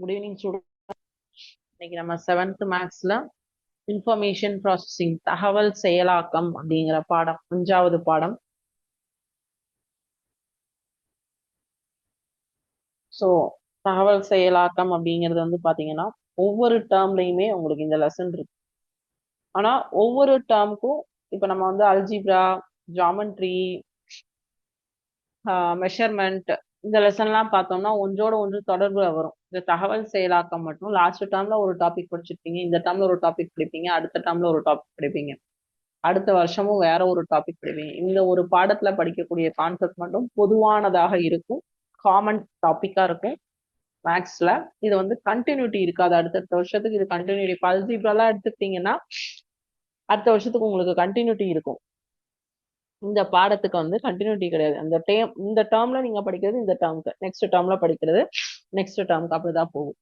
Good evening இன்னைக்கு நம்ம seventh மேக்ஸ்ல இன்ஃபர்மேஷன் ப்ராசஸிங் தகவல் செயலாக்கம் அப்படிங்கிற பாடம் அஞ்சாவது பாடம். ஸோ தகவல் செயலாக்கம் அப்படிங்கிறது வந்து பாத்தீங்கன்னா ஒவ்வொரு டேர்ம்லையுமே உங்களுக்கு இந்த லெசன் இருக்கு. ஆனா ஒவ்வொரு டேர்முக்கும் இப்போ நம்ம வந்து அல்ஜிப்ரா ஜாமெண்ட்ரி மெஷர்மெண்ட் இந்த லெசன்லாம் பார்த்தோம்னா ஒன்றோட ஒன்று தொடர்புல வரும். இந்த தகவல் செயலாக்கம் மட்டும் லாஸ்ட் டேர்ம்ல ஒரு டாபிக் படிச்சிருப்பீங்க இந்த டேர்ம்ல ஒரு டாபிக் படிப்பீங்க அடுத்த டேர்ம்ல ஒரு டாபிக் படிப்பீங்க. அடுத்த வருஷமும் வேற ஒரு டாபிக் படிப்பீங்க. இந்த ஒரு பாடத்துல படிக்கக்கூடிய கான்செப்ட் மட்டும் பொதுவானதாக இருக்கும் காமன் டாபிக்கா இருக்கும். மேக்ஸ்ல இது வந்து கண்டினியூட்டி இருக்காது. அடுத்தடுத்த வருஷத்துக்கு இது கண்டினியூட்டி பல்ஜிபிரலாம் எடுத்துக்கிட்டீங்கன்னா அடுத்த வருஷத்துக்கு உங்களுக்கு கண்டினியூட்டி இருக்கும். இந்த பாடத்துக்கு வந்து கண்டினியூட்டி கிடையாது. அந்த டேம் இந்த டேர்ம்ல நீங்க படிக்கிறது இந்த டேர்முக்கு நெக்ஸ்ட் டேர்ம்ல படிக்கிறது நெக்ஸ்ட் டேர்முக்கு அப்படிதான் போகும்.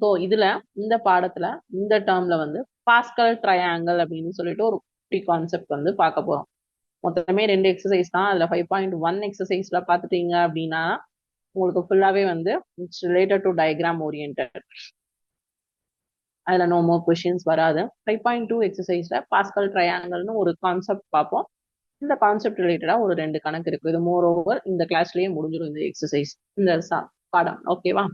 ஸோ இதுல இந்த பாடத்துல இந்த டேர்ம்ல வந்து பாஸ்கல் ட்ரையாங்கிள் அப்படின்னு சொல்லிட்டு ஒரு குட்டி கான்செப்ட் வந்து பார்க்க போறோம். மொத்தமே ரெண்டு எக்ஸசைஸ் தான். அதுல ஃபைவ் பாயிண்ட் ஒன் எக்ஸசைஸ்ல பாத்துட்டீங்க அப்படின்னா உங்களுக்கு ஃபுல்லாவே வந்து it's related to diagram orient அதுல நோ மோர் கொஷின்ஸ் வராது. ஃபைவ் பாயிண்ட் டூ எக்ஸசைஸில் பாஸ்கல் ட்ரையாங்கல்னு ஒரு கான்செப்ட் பார்ப்போம். இந்த கான்செப்ட் ரிலேட்டடா ஒரு ரெண்டு கணக்கு இருக்கு. இது மோர் ஓவர் இந்த கிளாஸ்லயே முடிஞ்சிடும் இந்த எக்ஸசைஸ் இந்த பாடம். ஓகேவா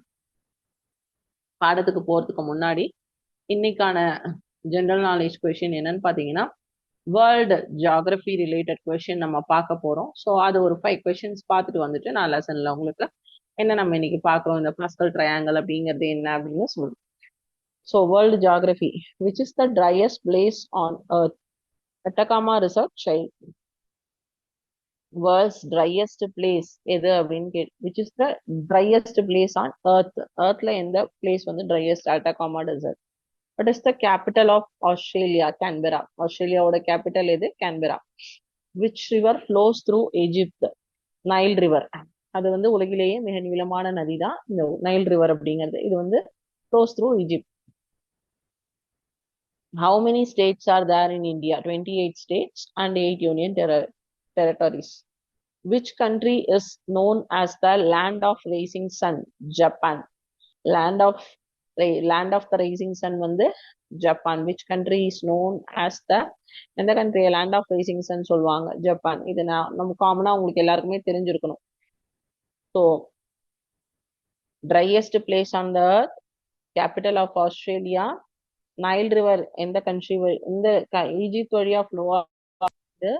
பாடத்துக்கு போறதுக்கு முன்னாடி இன்னைக்கான ஜென்ரல் நாலேஜ் கொஷின் என்னன்னு பாத்தீங்கன்னா வேர்ல்டு ஜியாகிரபி ரிலேட்டட் கொஷின் நம்ம பார்க்க போறோம். ஸோ அது ஒரு ஃபைவ் கொஷின்ஸ் பார்த்துட்டு வந்துட்டு நான் லெசன்ல உங்களுக்கு என்ன நம்ம இன்னைக்கு பார்க்குறோம்? இந்த பாஸ்கல் ட்ரையாங்கல் அப்படிங்கிறது என்ன அப்படின்னு சொல்லுவோம் So, world geography, which is the driest place on earth? Atacama Reserve Trail. World's driest place எது அப்படின்னு gate which is the driest place on earth எர்த்ல எந்த பிளேஸ் வந்து driest Atacama desert but is the capital of Australia Canberra ஆஸ்திரேலியாவோட capital எது Canberra which river flows through Egypt Nile river அது வந்து உலகிலேயே மிக நீளமான நதி தான் இந்த நைல் ரிவர் அப்படிங்கிறது இது வந்து flows through Egypt How many states are there in India? 28 states and 8 union ter territories. Which country is known as the land of rising sun? Japan. Land of land of the rising sun வந்து Japan which country is known as the எந்த country land of rising sun சொல்லுவாங்க Japan இது நான் நம்ம காமனா உங்களுக்கு எல்லாருக்குமே தெரிஞ்சிருக்கணும் so driest place on the earth capital of Australia Nile river எந்த கண்ட்ரி இந்த ஈஜிப்ட் வழியா ஃப்ளோ ஆகுது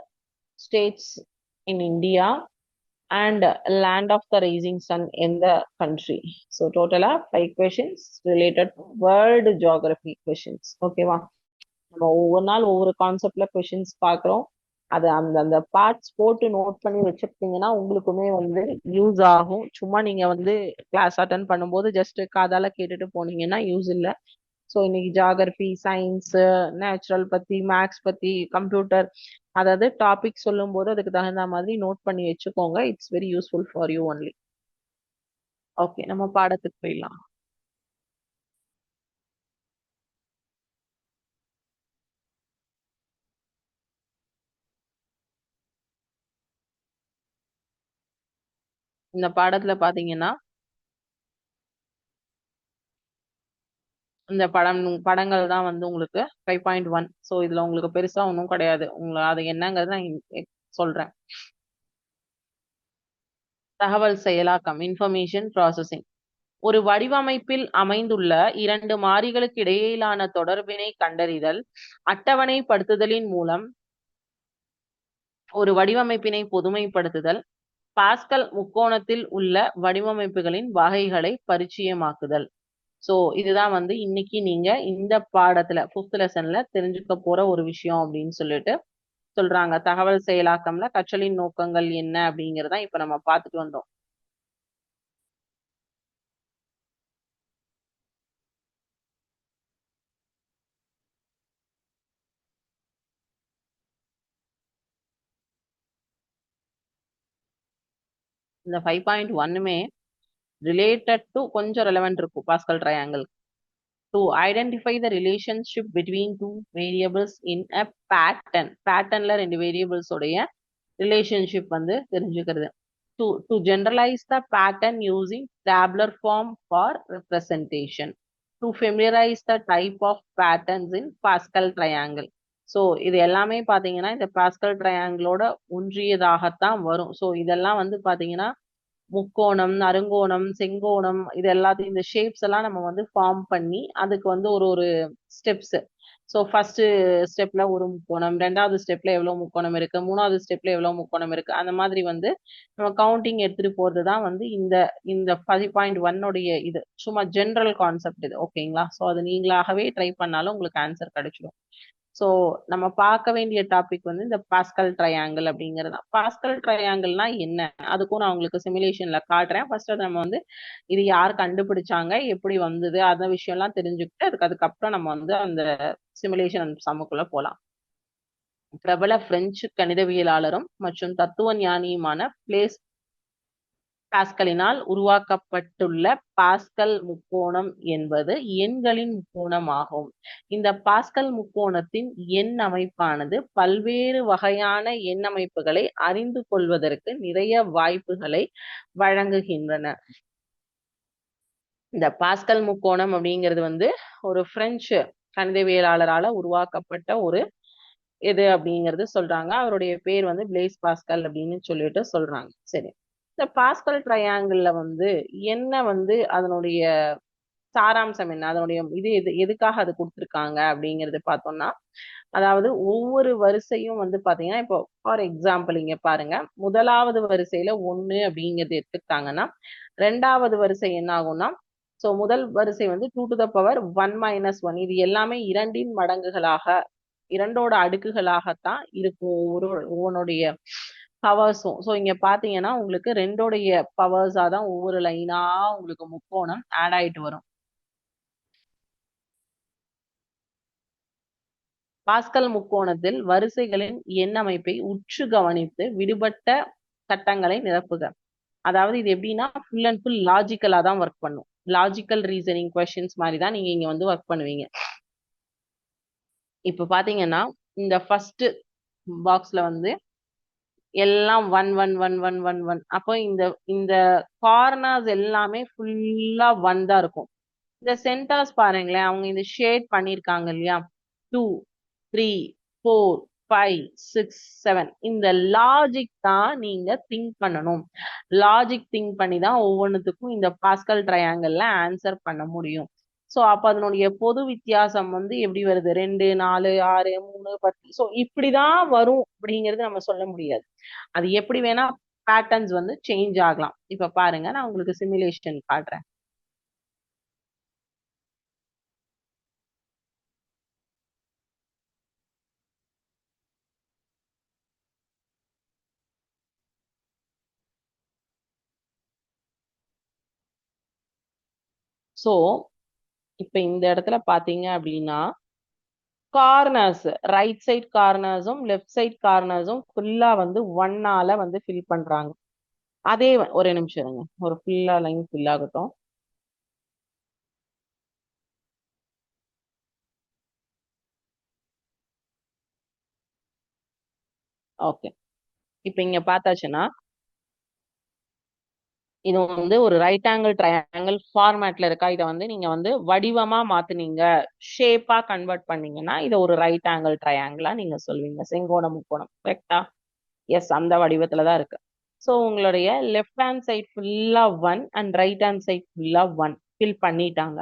states in India and land of the rising sun எந்த கண்ட்ரி ஸோ டோட்டலா five questions related world geography questions ஓகேவா நம்ம ஒவ்வொரு நாள் ஒவ்வொரு கான்செப்ட்ல கொஷின்ஸ் பார்க்குறோம். அதை அந்த அந்த பார்ட்ஸ் போட்டு நோட் பண்ணி வச்சிருக்கீங்கன்னா உங்களுக்குமே வந்து யூஸ் ஆகும். சும்மா நீங்க வந்து கிளாஸ் அட்டன் பண்ணும்போது ஜஸ்ட் காதால கேட்டுட்டு போனீங்கன்னா யூஸ் இல்லை. ஸோ இன்னைக்கு ஜாகிரபி சயின்ஸ் நேச்சுரல் பத்தி மேக்ஸ் பத்தி கம்ப்யூட்டர் அதாவது டாபிக் சொல்லும் போது அதுக்கு தகுந்த மாதிரி நோட் பண்ணி வச்சுக்கோங்க. It's very useful for you only okay நம்ம பாடத்துக்கு போயிடலாம். இந்த பாடத்துல பாத்தீங்கன்னா இந்த படம் படங்கள் தான் வந்து உங்களுக்கு ஃபைவ் பாயிண்ட் ஒன் ஸோ இதுல உங்களுக்கு பெருசா ஒன்றும் கிடையாது. உங்களை அது என்னங்கிறது நான் சொல்றேன். தகவல் செயலாக்கம் இன்ஃபர்மேஷன் ப்ராசஸிங் ஒரு வடிவமைப்பில் அமைந்துள்ள இரண்டு மாறிகளுக்கு இடையிலான தொடர்பினை கண்டறிதல் அட்டவணைப்படுத்துதலின் மூலம் ஒரு வடிவமைப்பினை பொதுமைப்படுத்துதல் பாஸ்கல் முக்கோணத்தில் உள்ள வடிவமைப்புகளின் வகைகளை பரிச்சயமாக்குதல். ஸோ இதுதான் வந்து இன்னைக்கு நீங்க இந்த பாடத்துல ஃபிஃப்த் லெசன்ல தெரிஞ்சுக்க போற ஒரு விஷயம் அப்படின்னு சொல்லிட்டு சொல்றாங்க. தகவல் செயலாக்கம்ல கற்றலின் நோக்கங்கள் என்ன அப்படிங்கறத இப்ப நம்ம பார்த்துட்டு வந்தோம். இந்த ஃபைவ் பாயிண்ட் ஒன்னுமே ரிலேட்டட் டு கொஞ்சம் ரெலவெண்ட் இருக்கும் Pascal triangle to identify the relationship between two variables in a pattern பேட்டர்ன்ல ரெண்டு வேரியபிள்ஸ் ரிலேஷன்ஷிப் வந்து தெரிஞ்சுக்கிறது. To to generalise the pattern using tabular form for representation. To familiarize the type of patterns in Pascal triangle so இது எல்லாமே பார்த்தீங்கன்னா இந்த pascal ட்ரையாங்கிளோட ஒன்றியதாகத்தான் வரும். So இதெல்லாம் வந்து பார்த்தீங்கன்னா முக்கோணம் அருங்கோணம் செங்கோணம் இது எல்லாத்தையும் இந்த ஷேப்ஸ் எல்லாம் நம்ம வந்து ஃபார்ம் பண்ணி அதுக்கு வந்து ஒரு ஒரு ஸ்டெப்ஸ் ஸோ ஃபர்ஸ்ட் ஸ்டெப்ல ஒரு முக்கோணம் ரெண்டாவது ஸ்டெப்ல எவ்வளவு முக்கோணம் இருக்கு மூணாவது ஸ்டெப்ல எவ்வளவு முக்கோணம் இருக்கு அந்த மாதிரி வந்து நம்ம கவுண்டிங் எடுத்துட்டு போறது தான் வந்து இந்த இந்த ஃபைவ் பாயிண்ட் ஒன்னுடைய இது. சும்மா ஜென்ரல் கான்செப்ட் இது ஓகேங்களா ஸோ அது நீங்களாகவே ட்ரை பண்ணாலும் உங்களுக்கு ஆன்சர் கிடைச்சிடும் ஸோ நம்ம பார்க்க வேண்டிய டாபிக் வந்து இந்த பாஸ்கல் ட்ரையாங்கிள் அப்படிங்கிறது தான். பாஸ்கல் ட்ரையாங்கிள்னா என்ன? அதுக்கும் நான் உங்களுக்கு சிமுலேஷன்ல காட்டுறேன். ஃபர்ஸ்ட் நம்ம வந்து இது யார் கண்டுபிடிச்சாங்க? எப்படி வந்தது? அந்த விஷயம்லாம் தெரிஞ்சுக்கிட்டு அதுக்கு அதுக்கப்புறம் நம்ம வந்து அந்த சிமுலேஷன் சம்முக்குள்ள போகலாம் பிரபல பிரெஞ்சு கணிதவியலாளரும் மற்றும் தத்துவ ஞானியுமான பிளேஸ் பாஸ்கலினால் உருவாக்கப்பட்டுள்ள பாஸ்கல் முக்கோணம் என்பது எண்களின் முக்கோணம் ஆகும் இந்த பாஸ்கல் முக்கோணத்தின் எண் அமைப்பானது பல்வேறு வகையான எண் அமைப்புகளை அறிந்து கொள்வதற்கு நிறைய வாய்ப்புகளை வழங்குகின்றன. இந்த பாஸ்கல் முக்கோணம் அப்படிங்கிறது வந்து ஒரு பிரெஞ்சு கணிதவியலாளரால உருவாக்கப்பட்ட ஒரு இது அப்படிங்கிறது சொல்றாங்க. அவருடைய பேர் வந்து பிளேஸ் பாஸ்கல் அப்படின்னு சொல்லிட்டு சொல்றாங்க. சரி. இந்த பாஸ்கல் ட்ரையாங்கிளில் வந்து என்ன வந்து அதனுடைய சாராம்சம் என்ன? அதனுடைய இது எது எதுக்காக அது கொடுத்துருக்காங்க அப்படிங்கிறது பார்த்தோம்னா அதாவது ஒவ்வொரு வரிசையும் வந்து பார்த்தீங்கன்னா இப்போ ஃபார் எக்ஸாம்பிள் இங்கே பாருங்க. முதலாவது வரிசையில ஒன்று அப்படிங்கிறது எடுத்துக்கிட்டாங்கன்னா ரெண்டாவது வரிசை என்ன ஆகும்னா ஸோ முதல் வரிசை வந்து two to the power one minus one இது எல்லாமே இரண்டின் மடங்குகளாக இரண்டோட அடுக்குகளாகத்தான் இருக்கும். ஒவ்வொரு ஒவ்வொன்றுடைய பவர்ஸும் ஸோ இங்க பாத்தீங்கன்னா உங்களுக்கு ரெண்டோடைய பவர்ஸா தான் ஒவ்வொரு லைனா உங்களுக்கு முக்கோணம் ஆட் ஆயிட்டு வரும். பாஸ்கல் முக்கோணத்தில் வரிசைகளின் எண் அமைப்பை உற்று கவனித்து விடுபட்ட சட்டங்களை நிரப்புக. அதாவது இது எப்படின்னா ஃபுல் அண்ட் ஃபுல் லாஜிக்கலா தான் ஒர்க் பண்ணும். லாஜிக்கல் ரீசனிங் கொஸ்டின்ஸ் மாதிரி தான் நீங்க இங்க வந்து ஒர்க் பண்ணுவீங்க. இப்ப பாத்தீங்கன்னா இந்த ஃபர்ஸ்ட் பாக்ஸ்ல வந்து எல்லாம் one one one one one one அப்போ இந்த இந்த கார்னர்ஸ் எல்லாமே ஃபுல்லா ஒன் தான் இருக்கும். இந்த சென்டர்ஸ் பாருங்களேன் அவங்க இந்த ஷேட் பண்ணிருக்காங்க இல்லையா? Two three four five six seven இந்த லாஜிக் தான் நீங்க திங்க் பண்ணணும். லாஜிக் திங்க் பண்ணி தான் ஒவ்வொன்றுத்துக்கும் இந்த பாஸ்கல் ட்ரையாங்கல்ல ஆன்சர் பண்ண முடியும். ஸோ அப்போ அதனுடைய பொது வித்தியாசம் வந்து எப்படி வருது? ரெண்டு நாலு ஆறு மூணு பத்து. ஸோ இப்படிதான் வரும் அப்படிங்கிறது நம்ம சொல்ல முடியாது. அது எப்படி வேணா பேட்டர்ன்ஸ் வந்து சேஞ்ச் ஆகலாம். இப்ப பாருங்க நான் உங்களுக்கு சிமுலேஷன் காட்டுறேன். ஸோ இப்ப இந்த இடத்துல பாத்தீங்க அப்படின்னா கார்னர்ஸ் ரைட் சைட் கார்னர்ஸும் லெஃப்ட் சைட் கார்னர்ஸும் ஃபுல்லா வந்து ஒன்னால வந்து ஃபில் பண்றாங்க. அதே ஒரே நிமிஷம் இருங்க. ஒரு ஃபுல்லா லைன் ஃபில் ஆகட்டும். ஓகே இப்ப இங்க பார்த்தாச்சுன்னா இது வந்து ஒரு ரைட் ஆங்கிள் ட்ரையாங்கிள் ஃபார்மேட்ல இருக்கா? இதை வந்து நீங்க வந்து வடிவமா மாத்துனீங்க. ஷேப்பா கன்வெர்ட் பண்ணீங்கன்னா இதை ஒரு ரைட் ஆங்கிள் ட்ரையாங்கிளா நீங்க சொல்வீங்க. செங்கோணம் முக்கோணம். கரெக்டா எஸ் அந்த வடிவத்துல தான் இருக்கு. ஸோ உங்களுடைய லெஃப்ட் ஹேண்ட் சைட் ஃபுல்லா one and right hand side ஃபுல்லா ஒன் ஃபில் பண்ணிட்டாங்க.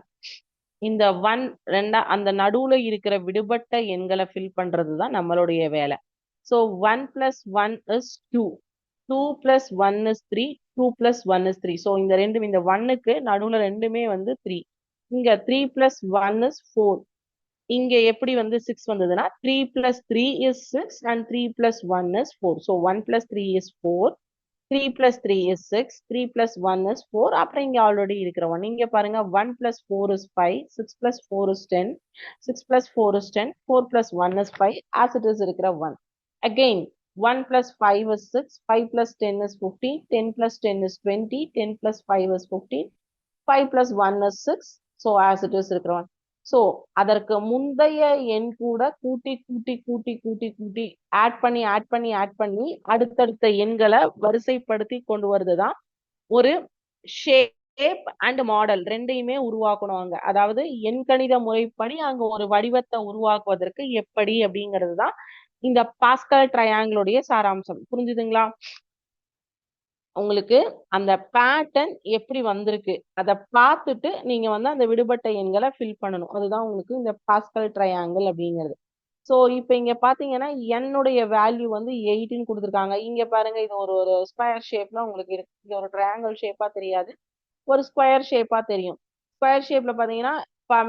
இந்த ஒன் ரெண்டா அந்த நடுவுல இருக்கிற விடுபட்ட எண்களை ஃபில் பண்றது தான் நம்மளுடைய வேலை. So one plus one is two two plus one is three two plus one is three so இந்த ரெண்டும் இந்த ஒன்னுக்கு நடுவுல ரெண்டுமே வந்து த்ரீ இங்க three plus one is four இங்க எப்படி வந்து சிக்ஸ் வந்ததுன்னா three plus three is six and three plus one is four so one plus three is four three plus three is six three plus one is four அப்புறம் இங்க already இருக்கிற one இங்கே பாருங்க one plus four is five six plus four is ten six plus four is ten four plus one is five as it is இருக்கிற one again one plus five is six five plus ten is fifteen ten plus ten is twenty ten plus five is fifteen five plus one is six so as it is இருக்கிற one so அதற்கு முந்தைய எண் கூட கூட்டி கூட்டி கூட்டி கூட்டி கூட்டி ஆட் பண்ணி ஆட் பண்ணி ஆட் பண்ணி அடுத்தடுத்த எண்களை வரிசைப்படுத்தி கொண்டு வருதுதான். ஒரு ஷேப் அண்ட் மாடல் ரெண்டையுமே உருவாக்கணும் அங்க. அதாவது எண்கணித முறைப்படி அங்க ஒரு வடிவத்தை உருவாக்குவதற்கு எப்படி அப்படிங்கிறது தான் இந்த பாஸ்கல் ட்ரையாங்கிளுடைய சாராம்சம். புரிஞ்சுதுங்களா? உங்களுக்கு அந்த பேட்டர்ன் எப்படி வந்திருக்கு? அதை பார்த்துட்டு நீங்க வந்து அந்த விடுபட்ட எண்களை ஃபில் பண்ணணும். அதுதான் உங்களுக்கு இந்த பாஸ்கல் ட்ரையாங்கிள் அப்படிங்கிறது. ஸோ இப்போ இங்க பாத்தீங்கன்னா என்னுடைய வேல்யூ வந்து எயிட்டின்னு கொடுத்துருக்காங்க. இங்க பாருங்க இது ஒரு ஒரு ஸ்கொயர் ஷேப்ல உங்களுக்கு இருக்கு. இது ஒரு ட்ரையாங்கிள் ஷேப்பா தெரியாது. ஒரு ஸ்கொயர் ஷேப்பா தெரியும். ஸ்கொயர் ஷேப்ல பாத்தீங்கன்னா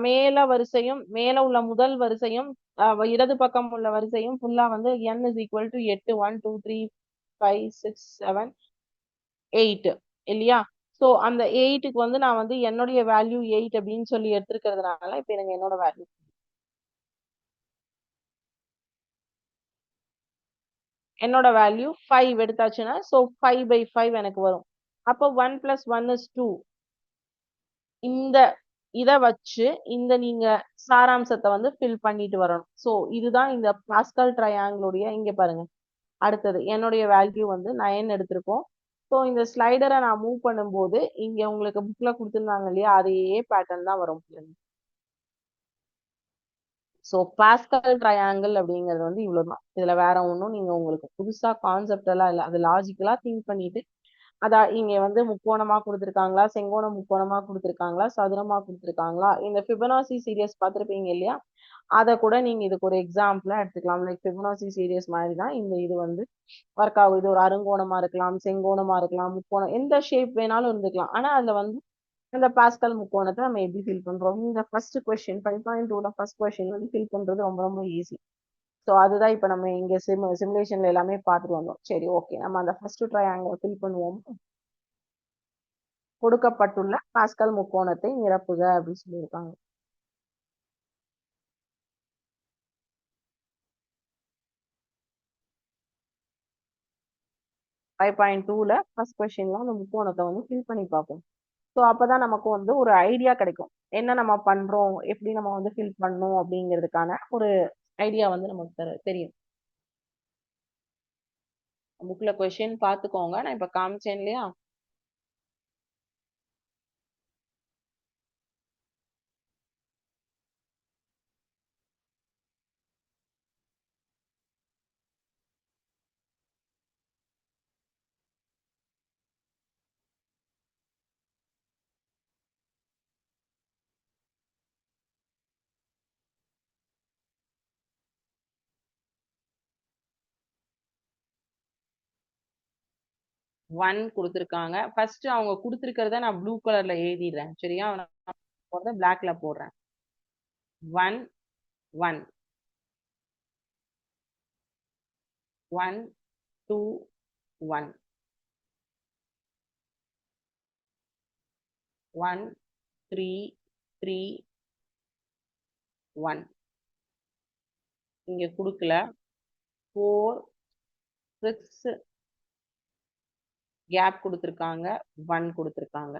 மேல வரிசையும் மேல உள்ள முதல் வரிசையும் இடது பக்கம் உள்ள வரிசையும் ஃபுல்லா வந்து n இஸ் ஈக்குவல் டு எட்டு one two three five six seven eight இல்லையா? ஸோ அந்த எயிட்டுக்கு வந்து நான் வந்து என்னுடைய வேல்யூ எயிட் அப்படின்னு சொல்லி எடுத்துருக்கிறதுனால இப்போ எனக்கு என்னோட வேல்யூ என்னோட வேல்யூ ஃபைவ் எடுத்தாச்சுன்னா ஸோ ஃபைவ் பை ஃபைவ் எனக்கு வரும். அப்போ one plus one is two இந்த இதை வச்சு இந்த நீங்க சாராம்சத்தை வந்து ஃபில் பண்ணிட்டு வரணும். ஸோ இதுதான் இந்த பாஸ்கல் ட்ரையாங்கிளுடைய இங்க பாருங்க. அடுத்தது என்னுடைய வேல்யூ வந்து நயன் எடுத்திருக்கோம். ஸோ இந்த ஸ்லைடரை நான் மூவ் பண்ணும்போது இங்க உங்களுக்கு புக்ல கொடுத்துருந்தாங்க இல்லையா? அதையே பேட்டர்ன் தான் வரும். ஸோ பாஸ்கல் ட்ரையாங்கிள் அப்படிங்கிறது வந்து இவ்வளவுதான். இதுல வேற ஒன்றும் நீங்க உங்களுக்கு புதுசா கான்செப்ட் எல்லாம் இல்லை. அது லாஜிக்கலா திங்க் பண்ணிட்டு அதா இங்க வந்து முக்கோணமா கொடுத்துருக்காங்களா? செங்கோண முக்கோணமா கொடுத்துருக்காங்களா? சதுரமா கொடுத்துருக்காங்களா? இந்த ஃபிபனாசி சீரியஸ் பார்த்துருப்பீங்க இல்லையா? அதை கூட நீங்க இதுக்கு ஒரு எக்ஸாம்பிளா எடுத்துக்கலாம். லைக் ஃபிபனாசி சீரியஸ் மாதிரி தான் இந்த இது வந்து ஒர்க் ஆகும். இது ஒரு அருங்கோணமா இருக்கலாம் செங்கோணமா இருக்கலாம் முக்கோணம் எந்த ஷேப் வேணாலும் இருந்துக்கலாம். ஆனா அதுல வந்து இந்த பாஸ்கல் முக்கோணத்தை நம்ம எப்படி ஃபில் பண்றோம்? இந்த ஃபர்ஸ்ட் கொஸ்டின் ஃபைவ் பாயிண்ட் டூல ஃபர்ஸ்ட் கொஸ்டின் வந்து ஃபில் பண்றது ரொம்ப ரொம்ப ஈஸி ஸோ அதுதான் இப்போ நம்ம இங்க சிம் சிமுலேஷன்ல எல்லாமே பார்த்துட்டு வந்தோம். சரி ஓகே நம்ம அந்த ஃபர்ஸ்ட் ட்ரையாங்கிள் ஃபில் பண்ணுவோம். கொடுக்கப்பட்டுள்ள பாஸ்கல் முக்கோணத்தை நிரப்புக அப்படின்னு சொல்லியிருக்காங்க. ஃபைவ் பாயிண்ட் டூவில் ஃபர்ஸ்ட் கொஸ்டின்ல அந்த முக்கோணத்தை வந்து ஃபில் பண்ணி பார்ப்போம். ஸோ அப்பதான் நமக்கு வந்து ஒரு ஐடியா கிடைக்கும். என்ன நம்ம பண்றோம்? எப்படி நம்ம வந்து ஃபில் பண்ணோம் அப்படிங்கிறதுக்கான ஒரு ஐடியா வந்து நமக்கு தெரி- தெரியும். புக்ல கொஸ்டின் பார்த்துக்கோங்க நான் இப்ப காமிச்சேன் இல்லையா? ஒன் கொடுத்துருக்காங்க. ஃபர்ஸ்ட் அவங்க கொடுத்துருக்கிறத நான் ப்ளூ கலர்ல எழுதிடுறேன். சரியா? நான் பிளாக்ல போடுறேன். One one one two one one three three one இங்க கொடுக்கல. ஃபோர் சிக்ஸ் கேப் கொடுத்துருக்காங்க ஒன் கொடுத்துருக்காங்க.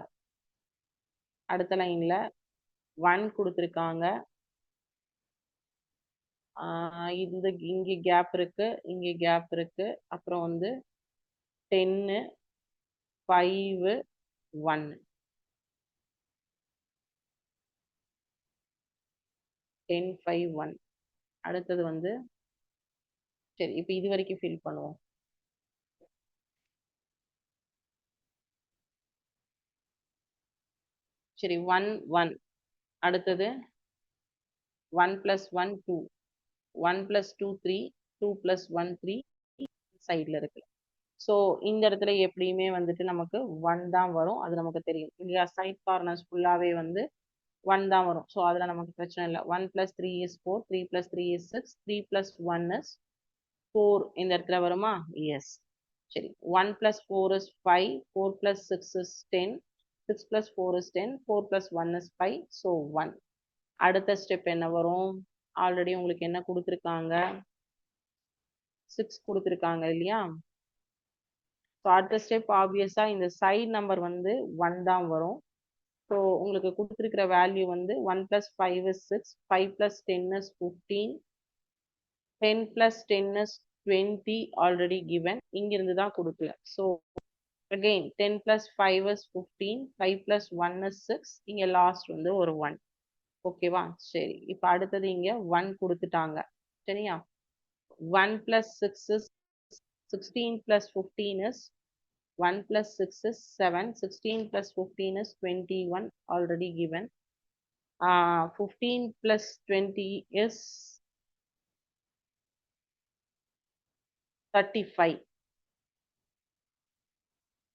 அடுத்த லைன்ல ஒன் கொடுத்துருக்காங்க. இந்த இங்க கேப் இருக்கு இங்க கேப் இருக்கு. அப்புறம் வந்து டென்னு five one ten five one அடுத்தது வந்து சரி இப்போ இது வரைக்கும் ஃபில் பண்ணுவோம். சரி ஒன் ஒன் அடுத்தது one plus one two one plus two three two plus one three சைடில் இருக்கு. ஸோ இந்த இடத்துல எப்படியுமே வந்துட்டு நமக்கு ஒன் தான் வரும். அது நமக்கு தெரியும். இல்லையா? சைட் கார்னர்ஸ் ஃபுல்லாகவே வந்து ஒன் தான் வரும். ஸோ அதில் நமக்கு பிரச்சனை இல்லை. One plus three is four three plus three is six three plus one is four இந்த இடத்துல வருமா? எஸ் சரி. One plus four is five four plus six is ten six plus four is ten four plus one is five so one அடுத்த step என்ன வரும்? Already உங்களுக்கு என்ன கொடுத்துருக்காங்க? சிக்ஸ் கொடுத்துருக்காங்க இல்லையா? ஸோ அடுத்த ஸ்டெப் ஆப்வியஸாக இந்த சைட் நம்பர் வந்து ஒன் தான் வரும். ஸோ உங்களுக்கு கொடுத்துருக்கிற வேல்யூ வந்து one plus five is six five plus ten is fifteen ten plus ten is twenty already given இங்கிருந்து தான் கொடுக்கல. So again ten plus five is fifteen five plus one is six இங்கே last வந்து ஒரு one ஓகேவா சரி. இப்போ அடுத்தது இங்கே ஒன் கொடுத்துட்டாங்க. சரியா? One plus six is sixteen plus fifteen is 1 plus 6 is 7, 16 plus 15 is 21 already given. Uh, 15 plus 20 is 35.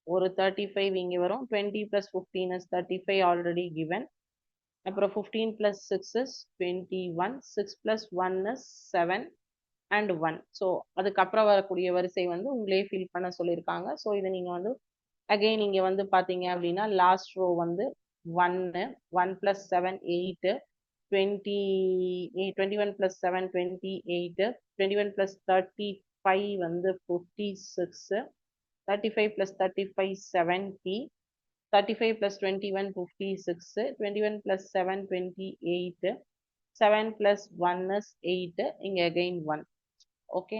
ஒரு தேர்ட்டி ஃபைவ் இங்கே வரும். Twenty plus fifteen is thirty five already given அப்புறம் fifteen plus six is twenty one six plus one is seven and one so அதுக்கப்புறம் வரக்கூடிய வரிசை வந்து உங்களே fill பண்ண சொல்லியிருக்காங்க. ஸோ இதை நீங்கள் வந்து அகெயின் இங்கே வந்து பார்த்தீங்க அப்படின்னா லாஸ்ட் ரோ வந்து ஒன்னு one plus seven eight twenty twenty one plus seven twenty eight twenty one plus thirty five வந்து fifty six thirty five plus thirty five seventy thirty five plus twenty one fifty six twenty one plus seven twenty eight seven plus one is eight இங்கே again one okay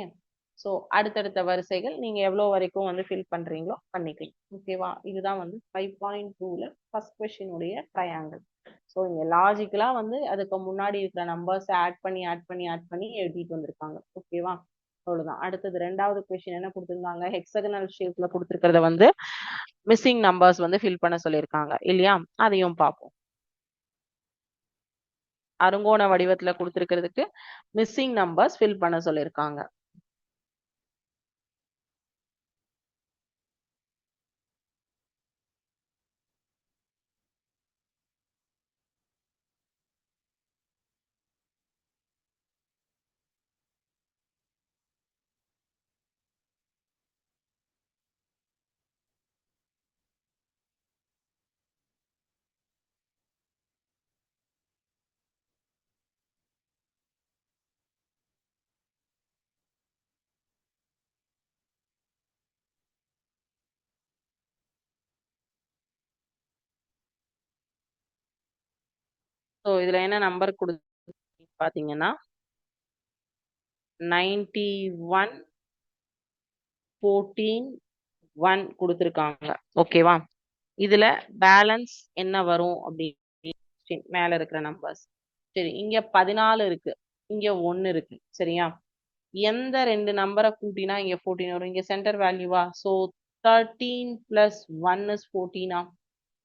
so அடுத்தடுத்த வரிசைகள் நீங்கள் எவ்வளோ வரைக்கும் வந்து fill பண்ணுறீங்களோ பண்ணிக்கலாம். ஓகேவா இதுதான் வந்து ஃபைவ் பாயிண்ட் டூவில் ஃபஸ்ட் கொஷினுடைய ட்ரையாங்கிள் ஸோ இங்கே லாஜிக்கலாக வந்து அதுக்கு முன்னாடி இருக்கிற நம்பர்ஸ் ஆட் பண்ணி ஆட் பண்ணி ஆட் பண்ணி எழுதிட்டு வந்திருக்காங்க. ஓகேவா அவ்வளவுதான். அடுத்தது ரெண்டாவது கொஷின் என்ன கொடுத்திருந்தாங்க? ஹெக்ஸகனல் ஷேப்ல கொடுத்துருக்கிறத வந்து மிஸ்ஸிங் நம்பர்ஸ் வந்து ஃபில் பண்ண சொல்லியிருக்காங்க. இல்லையா? அதையும் பார்ப்போம். அருங்கோண வடிவத்துல கொடுத்துருக்கிறதுக்கு மிஸ்ஸிங் நம்பர்ஸ் ஃபில் பண்ண சொல்லியிருக்காங்க. ஸோ இதுல என்ன நம்பர் கொடு பாத்தீங்கன்னா நைன்டி ஒன் ஃபோர்டீன் ஒன் கொடுத்துருக்காங்க ஓகேவா இதுல பேலன்ஸ் என்ன வரும் அப்படின்னு மேல இருக்கிற நம்பர்ஸ் சரி இங்க பதினாலு இருக்கு. இங்க ஒன்னு இருக்கு. சரியா? எந்த ரெண்டு நம்பரை கூட்டினா இங்க ஃபோர்டீன் வரும். இங்க centre வேல்யூவா so thirteen plus one is ஃபோர்டீனா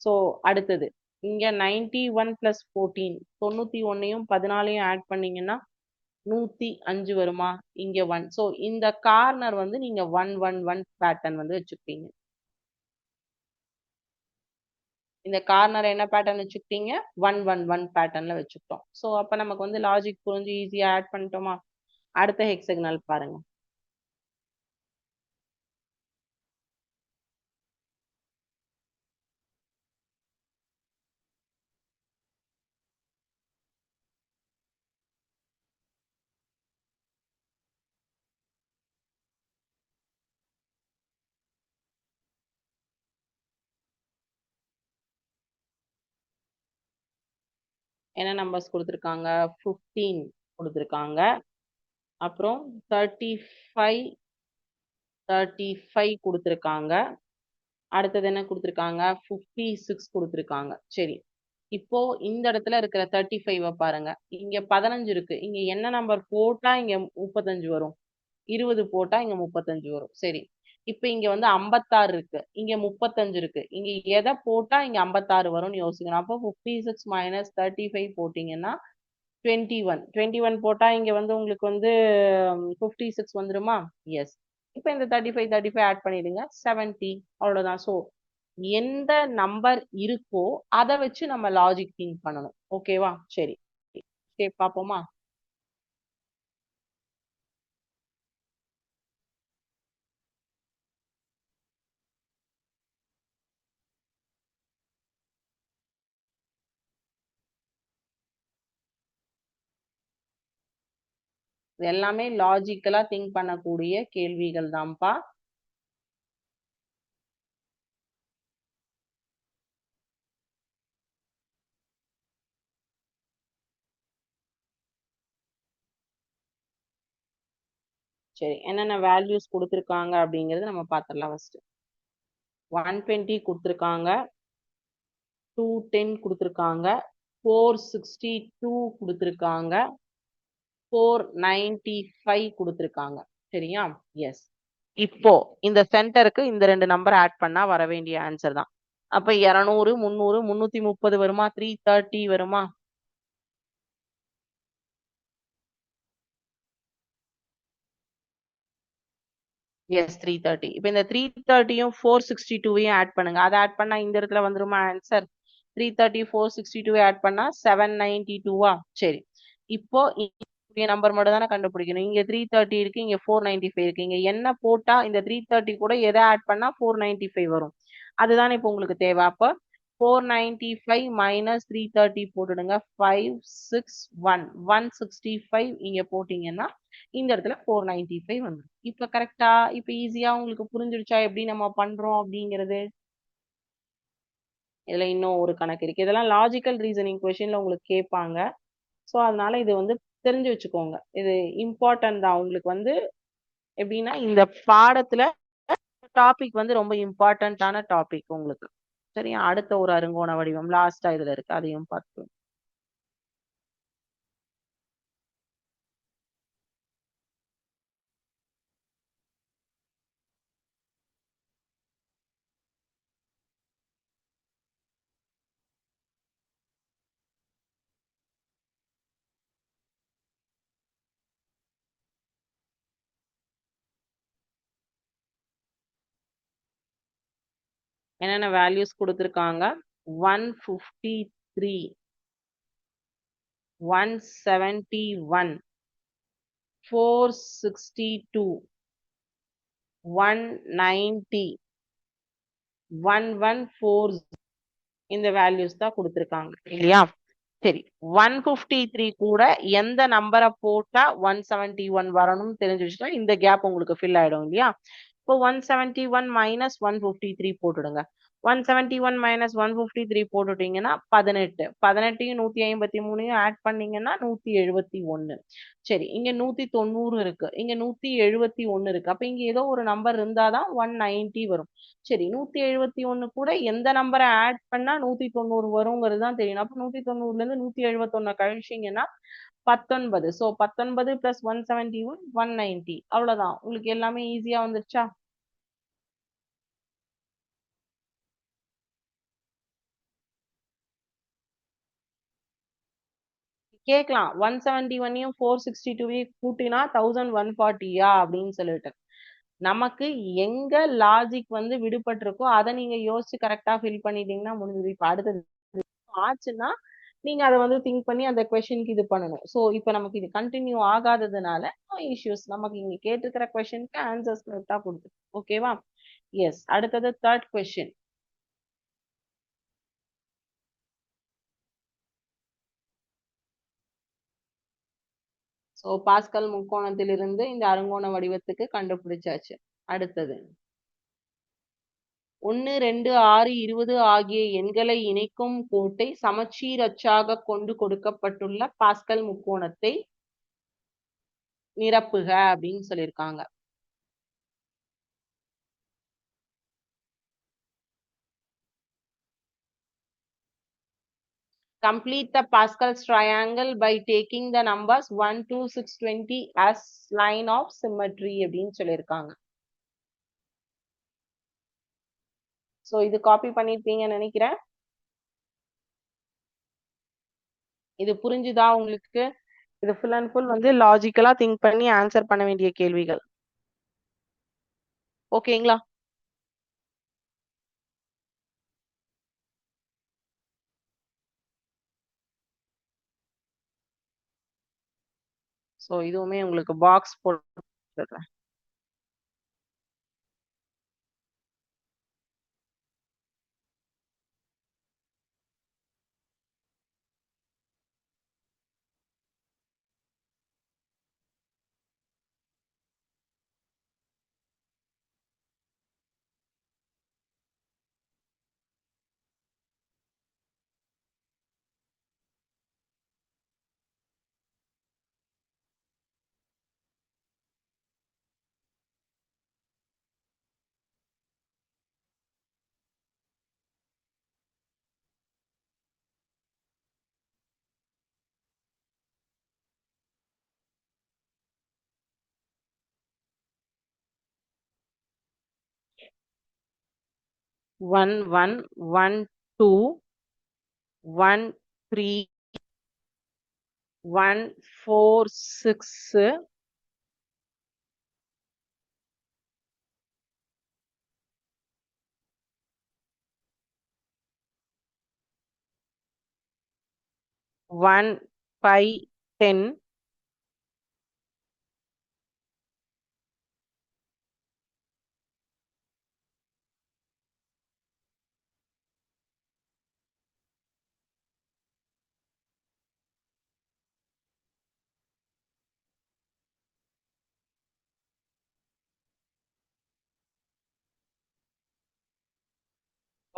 so அடுத்தது. இங்க நைன்டி ஒன் பிளஸ் ஃபோர்டீன் தொண்ணூத்தி ஒன்னையும் பதினாலையும் ஆட் பண்ணீங்கன்னா நூத்தி அஞ்சு வருமா? இங்க ஒன் ஸோ இந்த கார்னர் வந்து நீங்க ஒன் ஒன் ஒன் பேட்டர்ன் வந்து வச்சுப்பீங்க இந்த கார்னர் என்ன பேட்டர்ன் வச்சுக்கிட்டீங்க? ஒன் ஒன் ஒன் பேட்டர்ன்ல வச்சுக்கிட்டோம். ஸோ அப்போ நமக்கு வந்து லாஜிக் புரிஞ்சு ஈஸியாக ஆட் பண்ணிட்டோமா? அடுத்த ஹெக்ஸகனல் பாருங்க. என்ன நம்பர்ஸ் கொடுத்துருக்காங்க? ஃபிஃப்டீன் கொடுத்துருக்காங்க. அப்புறம் தேர்ட்டி ஃபைவ் தேர்ட்டி ஃபைவ் கொடுத்துருக்காங்க. அடுத்தது என்ன கொடுத்துருக்காங்க? ஃபிஃப்டி சிக்ஸ் கொடுத்துருக்காங்க. சரி. இப்போ இந்த இடத்துல இருக்கிற தேர்ட்டி ஃபைவை பாருங்க. இங்க பதினஞ்சு இருக்கு. இங்க என்ன நம்பர் போட்டா இங்க முப்பத்தஞ்சு வரும். இருபது போட்டா இங்க முப்பத்தஞ்சு வரும். சரி. இப்ப இங்க வந்து ஐம்பத்தாறு இருக்கு. இங்க முப்பத்தஞ்சு இருக்கு. இங்க எதை போட்டா இங்க ஐம்பத்தாறு வரும்னு யோசிக்கணும். அப்போ fifty six minus thirty five போட்டீங்கன்னா டுவெண்ட்டி ஒன் டுவெண்ட்டி ஒன் போட்டா இங்க வந்து உங்களுக்கு வந்து ஃபிஃப்டி சிக்ஸ் வந்துருமா? எஸ் இப்போ இந்த thirty five thirty five add பண்ணிடுங்க. செவன்ட்டி அவ்வளோதான் ஸோ எந்த நம்பர் இருக்கோ அதை வச்சு நம்ம லாஜிக் திங்க் பண்ணணும். ஓகேவா சரி. சரி பார்ப்போமா? இது எல்லாமே லாஜிக்கலா திங்க் பண்ணக்கூடிய கேள்விகள் தான்ப்பா. சரி என்னென்ன வேல்யூஸ் கொடுத்துருக்காங்க அப்படிங்கிறது நம்ம பார்த்துடலாம் ஃபஸ்ட்டு ஒன் டுவெண்ட்டி கொடுத்துருக்காங்க. டூ டென் கொடுத்துருக்காங்க. ஃபோர் சிக்ஸ்டி டூ கொடுத்துருக்காங்க. ஃபோர் நைன்டி ஃபைவ் கொடுத்துருக்காங்க. சரியா? எஸ் இப்போ இந்த சென்டருக்கு இந்த ரெண்டு நம்பர் ஆட் பண்ணா வர வேண்டிய ஆன்சர் தான். அப்ப இருநூறு முந்நூறு முன்னூத்தி முப்பது வருமா? த்ரீ தேர்ட்டி வருமா? எஸ் த்ரீ தேர்ட்டி இப்போ இந்த த்ரீ தேர்ட்டியும் ஃபோர் சிக்ஸ்டி டூவையும் ஆட் பண்ணுங்க. அதை ஆட் பண்ணா இந்த இடத்துல வந்துருமா answer three thirty four sixty two add பண்ணா செவன் நைன்டி டூவா சரி. இப்போ நம்பர் மட்டும் தானே கண்டுபிடிக்கணும். இங்க த்ரீ தேர்ட்டி இருக்கு இங்க ஃபோர் நைன்டி ஃபைவ் இருக்கு. இங்க என்ன போட்டா இந்த த்ரீ தேர்ட்டி கூட எதை ஆட் பண்ணா ஃபோர் நைன்டி ஃபைவ் வரும். அதுதானே இப்போ உங்களுக்கு தேவை. அப்போ four ninety five minus three thirty போட்டுடுங்க. Five six one one sixty five இங்க போட்டீங்கன்னா இந்த இடத்துல ஃபோர் நைன்டி ஃபைவ் வந்துடும். இப்போ கரெக்டா இப்போ ஈஸியா உங்களுக்கு புரிஞ்சிடுச்சா எப்படி நம்ம பண்றோம் அப்படிங்கிறது? இதுல இன்னும் ஒரு கணக்கு இருக்கு. இதெல்லாம் லாஜிக்கல் ரீசனிங் கொஸ்டின்ல உங்களுக்கு கேட்பாங்க. ஸோ அதனால இது வந்து தெரிஞ்சு வச்சுக்கோங்க. இது இம்பார்ட்டன்ட் தான். உங்களுக்கு வந்து எப்படின்னா இந்த பாடத்துல டாபிக் வந்து ரொம்ப இம்பார்ட்டன்டான டாபிக் உங்களுக்கு. சரியா? அடுத்த ஒரு அருங்கோண வடிவம் லாஸ்டா இதுல இருக்கு. அதையும் பார்த்துக்கோங்க. என்னென்ன வேல்யூஸ் கொடுத்துருக்காங்க? One fifty three one seventy one four sixty two one ninety one one four இந்த வேல்யூஸ் தான் கொடுத்துருக்காங்க இல்லையா? சரி ஒன் ஃபிஃப்டி த்ரீ கூட எந்த நம்பரை போட்டா ஒன் செவன்டி ஒன் வரணும்னு தெரிஞ்சு வச்சுட்டா இந்த கேப் உங்களுக்கு ஃபில் ஆயிடும் இல்லையா? இப்போ one seventy one minus one fifty three போட்டுடுங்க. One seventy one minus one fifty three போட்டுட்டீங்கன்னா பதினெட்டு. பதினெட்டையும் நூத்தி ஐம்பத்தி மூணையும் ஆட் பண்ணீங்கன்னா நூத்தி எழுபத்தி ஒன்னு. சரி இங்க நூத்தி தொண்ணூறு இருக்கு. இங்க நூத்தி எழுபத்தி ஒன்னு இருக்கு. அப்ப இங்க ஏதோ ஒரு நம்பர் இருந்தாதான் ஒன் நைன்டி வரும். சரி நூத்தி எழுபத்தி ஒன்னு கூட எந்த நம்பரை ஆட் பண்ணா நூத்தி தொண்ணூறு வருங்கிறது தான் தெரியும். அப்ப நூத்தி தொண்ணூறுல இருந்து நூத்தி எழுபத்தொன்னு கழிச்சிங்கன்னா பத்தொன்பது. ஸோ பத்தொன்பது plus one seventy one one ninety அவ்வளோதான் உங்களுக்கு எல்லாமே ஈஸியாக வந்துருச்சா? கேட்கலாம் ஒன் செவன்டி ஒன்னையும் ஃபோர் சிக்ஸ்டி டூவையும் கூட்டினா தௌசண்ட் ஒன் ஃபார்ட்டியா அப்படின்னு சொல்லிட்டு. நமக்கு எங்க லாஜிக் வந்து விடுபட்டிருக்கோ அதை நீங்க யோசிச்சு கரெக்டா ஃபில் பண்ணிட்டீங்கன்னா முடிஞ்சது. இப்ப அடுத்தது ஆச்சுன்னா நீங்க அதை வந்து திங்க் பண்ணி அந்த கொஷனுக்கு இது பண்ணணும். ஸோ இப்போ நமக்கு இது கண்டினியூ ஆகாததுனால இஷ்யூஸ் நமக்கு இங்க கேட்டிருக்கிற கொஷனுக்கு ஆன்சர்ஸ் கரெக்டா கொடுத்து ஓகேவா எஸ் அடுத்தது தேர்ட் கொஸ்டின் ஸோ பாஸ்கல் முக்கோணத்திலிருந்து இந்த அருங்கோண வடிவத்துக்கு கண்டுபிடிச்சாச்சு. அடுத்தது. ஒன்று ரெண்டு ஆறு இருபது ஆகிய எண்களை இணைக்கும் கோட்டை சமச்சீர் அச்சாக கொண்டு கொடுக்கப்பட்டுள்ள பாஸ்கல் முக்கோணத்தை நிரப்புக அப்படின்னு சொல்லியிருக்காங்க. Complete the Pascal's triangle by taking the numbers 1 to 620 as line of symmetry அப்படின்னு சொல்லியிருக்காங்க. ஸோ இது காப்பி பண்ணிருப்பீங்கன்னு நினைக்கிறேன். இது புரிஞ்சுதா உங்களுக்கு? இது ஃபுல் அண்ட் ஃபுல் வந்து லாஜிக்கலா திங்க் பண்ணி ஆன்சர் பண்ண வேண்டிய கேள்விகள். ஓகேங்களா ஸோ இதுவுமே உங்களுக்கு பாக்ஸ் போட்டு one one one two one three one four six one five ten.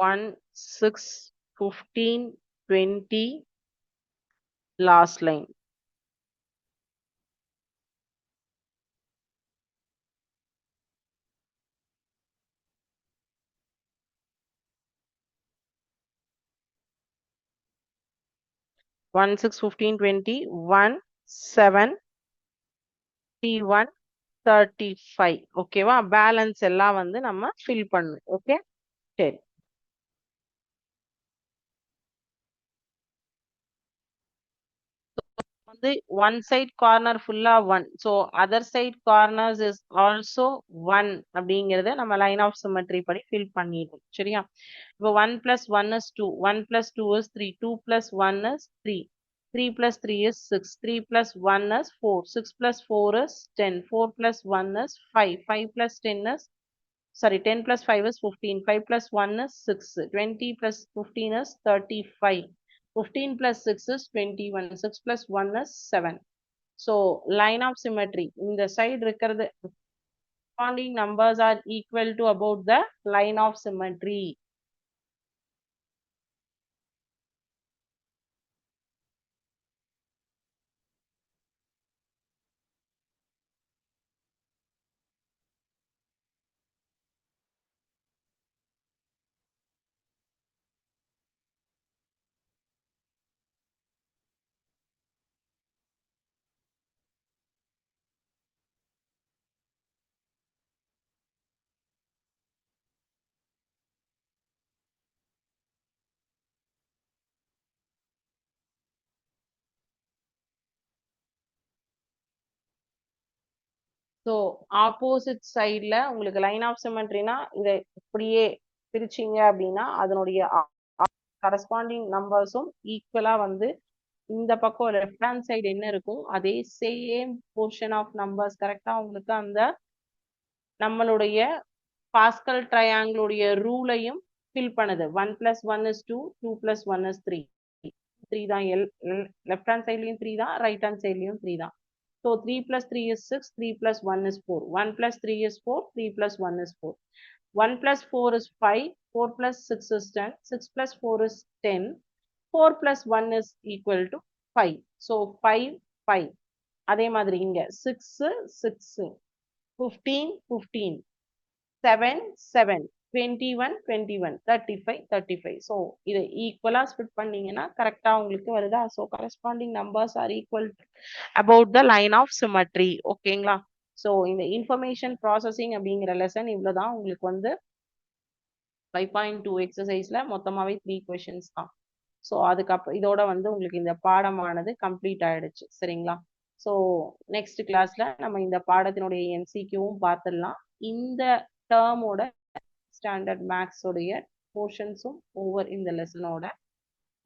One six fifteen twenty last line one six fifteen twenty one seven D one thirty five ஓகேவா balance எல்லாம் வந்து நம்ம fill பண்ணணும் okay சரி வந்து one side corner ஃபுல்லா one so other side corners is also one அப்படிங்கிறத நம்ம லைன் ஆஃப் சிமெட்ரி படி ஃபில் பண்ணிட்டோம் சரியா? இப்போ one plus one is two one plus two is three two plus one is three three plus three is six three plus one is four six plus four is ten four plus one is five five plus ten is sorry 10 plus 5 is 15 5 plus 1 is 6 20 plus 15 is 35 15 plus 6 is 21. 6 plus 1 is 7. So, line of symmetry. In the side, the corresponding numbers are equal to about the line of symmetry. So opposite சைடில் உங்களுக்கு line of சிமெண்ட்ரினா இதை இப்படியே பிரிச்சிங்க அப்படின்னா அதனுடைய corresponding நம்பர்ஸும் ஈக்குவலாக வந்து இந்த பக்கம் லெஃப்ட் ஹேண்ட் சைடு என்ன இருக்கும்? அதே சேம் போர்ஷன் ஆஃப் நம்பர்ஸ் கரெக்டாக உங்களுக்கு அந்த நம்மளுடைய பாஸ்கல் ட்ரையாங்கிளுடைய ரூலையும் ஃபில் பண்ணுது. One plus one is two two plus one is three three தான் எல் லெஃப்ட் ஹேண்ட் சைட்லையும் த்ரீ தான் ரைட் ஹேண்ட் சைட்லையும் த்ரீ தான். So 3 plus 3 is 6, 3 plus 1 is 4. 1 plus 3 is 4, 3 plus 1 is 4. 1 plus 4 is 5, 4 plus 6 is 10, 6 plus 4 is 10, 4 plus 1 is equal to 5. So 5, 5. அதே மாதிரி இங்க 6, 6, 15, 15, 7, 7, Twenty one twenty one thirty five thirty five so இதை ஈக்குவலாக split பண்ணீங்கன்னா கரெக்டாக உங்களுக்கு வருதா so corresponding numbers are equal about the line of symmetry ஓகேங்களா ஸோ இந்த இன்ஃபர்மேஷன் ப்ராசஸிங் அப்படிங்கிற லெசன் இவ்வளோ தான் உங்களுக்கு வந்து ஃபைவ் பாயிண்ட் டூ எக்ஸசைஸில் மொத்தமாகவே த்ரீ கொஷின்ஸ் தான். ஸோ அதுக்கப்புறம் இதோட வந்து உங்களுக்கு இந்த பாடமானது கம்ப்ளீட் ஆயிடுச்சு. சரிங்களா? ஸோ நெக்ஸ்ட் கிளாஸில் நம்ம இந்த பாடத்தினுடைய என்சிக்யூவும் பார்த்துடலாம். இந்த டேர்மோட ஸ்டாண்டர்ட் மேக்ஸோடைய போர்ஷன்ஸும் ஓவர் இந்த லெசனோட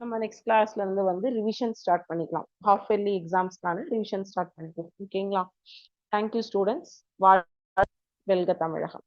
நம்ம நெக்ஸ்ட் கிளாஸ்ல இருந்து வந்து ரிவிஷன் ஸ்டார்ட் பண்ணிக்கலாம். ஹாஃப் இயர்லி எக்ஸாம்ஸ்க்கான ரிவிஷன் ஸ்டார்ட் பண்ணிக்கலாம். ஓகேங்களா தேங்க்யூ ஸ்டூடெண்ட்ஸ் வெல்க தமிழகம்.